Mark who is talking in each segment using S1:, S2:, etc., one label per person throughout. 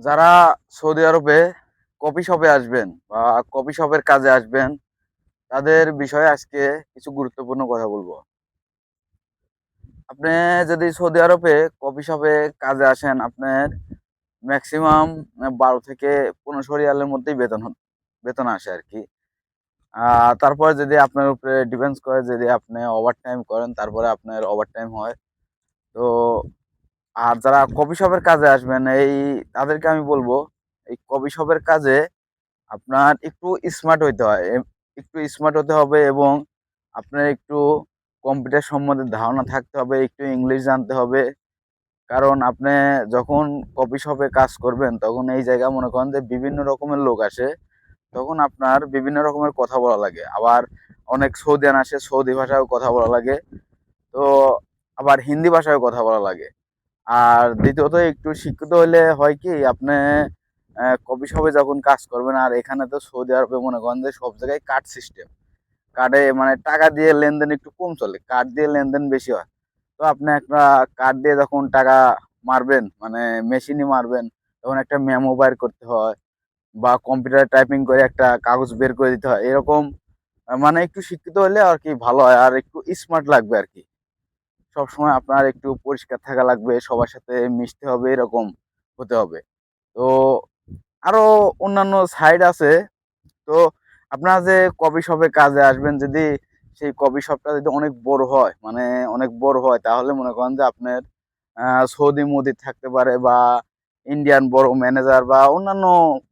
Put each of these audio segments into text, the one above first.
S1: যারা সৌদি আরবে কফি শপে আসবেন বা কফি শপের কাজে আসবেন, তাদের বিষয়ে আজকে কিছু গুরুত্বপূর্ণ কথা বলব। আপনি যদি সৌদি আরবে কফি শপে কাজে আসেন, আপনার ম্যাক্সিমাম বারো থেকে পনেরোশো রিয়ালের মধ্যেই বেতন বেতন আসে আর কি। তারপরে যদি আপনার উপরে ডিপেন্ডস করে, যদি আপনি ওভার টাইম করেন, তারপরে আপনার ওভার টাইম হয়। তো আর যারা কফি শপের কাজে আসবেন, এই তাদেরকে আমি বলব, এই কফি শপের কাজে আপনার একটু স্মার্ট হইতে হয় একটু স্মার্ট হতে হবে এবং আপনার একটু কম্পিউটার সম্বন্ধে ধারণা থাকতে হবে, একটু ইংলিশ জানতে হবে। কারণ আপনি যখন কফি শপে কাজ করবেন, তখন এই জায়গা মনে করেন যে বিভিন্ন রকমের লোক আসে, তখন আপনার বিভিন্ন রকমের কথা বলা লাগে। আবার অনেক সৌদিয়ান আসে, সৌদি ভাষায়ও কথা বলা লাগে। তো আবার হিন্দি ভাষায়ও কথা বলা লাগে। আর দ্বিতীয়ত একটু শিক্ষিত হলে হয় কি, আপনি কফি শপে যখন কাজ করবেন, আর এখানে তো সৌদি আরবে মনে করেন যে সব জায়গায় কার্ড সিস্টেম কার্ডে মানে টাকা দিয়ে লেনদেন একটু কম চলে কার্ড দিয়ে লেনদেন বেশি হয়। তো আপনি একটা কার্ড দিয়ে যখন টাকা মারবেন মানে মেশিনে মারবেন, তখন একটা মেমো বাইর করতে হয়, বা কম্পিউটার টাইপিং করে একটা কাগজ বের করে দিতে হয়, এরকম মানে একটু শিক্ষিত হলে আর কি ভালো হয়, আর একটু স্মার্ট লাগবে আর কি। সবসময় আপনার একটু পরিষ্কার থাকা লাগবে, সবার সাথে মিশতে হবে, এরকম হতে হবে। তো আরও অন্যান্য সাইড আছে। তো আপনারা যে কফি শপে কাজে আসবেন, যদি সেই কফি শপটা যদি অনেক বড় হয় মানে অনেক বড় হয়, তাহলে মনে করেন যে আপনার সৌদি মোদি থাকতে পারে বা ইন্ডিয়ান বড় ম্যানেজার বা অন্যান্য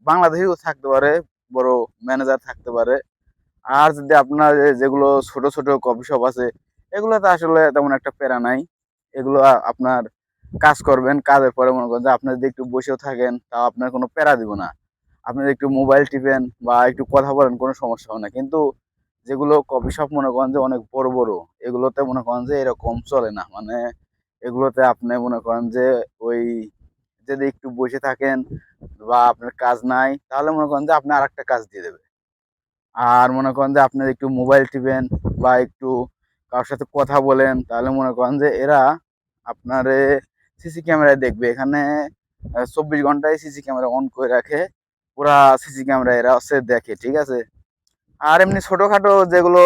S1: বাংলাদেশিও থাকতে পারে, বড় ম্যানেজার থাকতে পারে। আর যদি আপনার যেগুলো ছোট ছোট কফি শপ আছে এগুলোতে আসলে তেমন একটা প্যারা নাই। এগুলো আপনার কাজ করবেন, কাজের পরে মনে করেন যে আপনি যদি একটু বসেও থাকেন, তাও আপনার কোনো প্যারা দিব না। আপনি যদি একটু মোবাইল টিপেন বা একটু কথা বলেন, কোনো সমস্যা হবে না। কিন্তু যেগুলো কফি শপ মনে করেন যে অনেক বড় বড়, এগুলোতে মনে করেন যে এরকম চলে না। মানে এগুলোতে আপনি মনে করেন যে ওই যদি একটু বসে থাকেন বা আপনার কাজ নাই, তাহলে মনে করেন যে আপনি আর একটা কাজ দিয়ে দেবে। আর মনে করেন যে আপনি একটু মোবাইল টিপেন বা একটু কারোর সাথে কথা বলেন, তাহলে মনে করেন যে এরা আপনার সিসি ক্যামেরায় দেখবে। এখানে চব্বিশ ঘন্টায় সিসি ক্যামেরা অন করে রাখে। পুরা সিসি ক্যামেরা এরা হচ্ছে দেখে, ঠিক আছে? আর এমনি ছোটোখাটো যেগুলো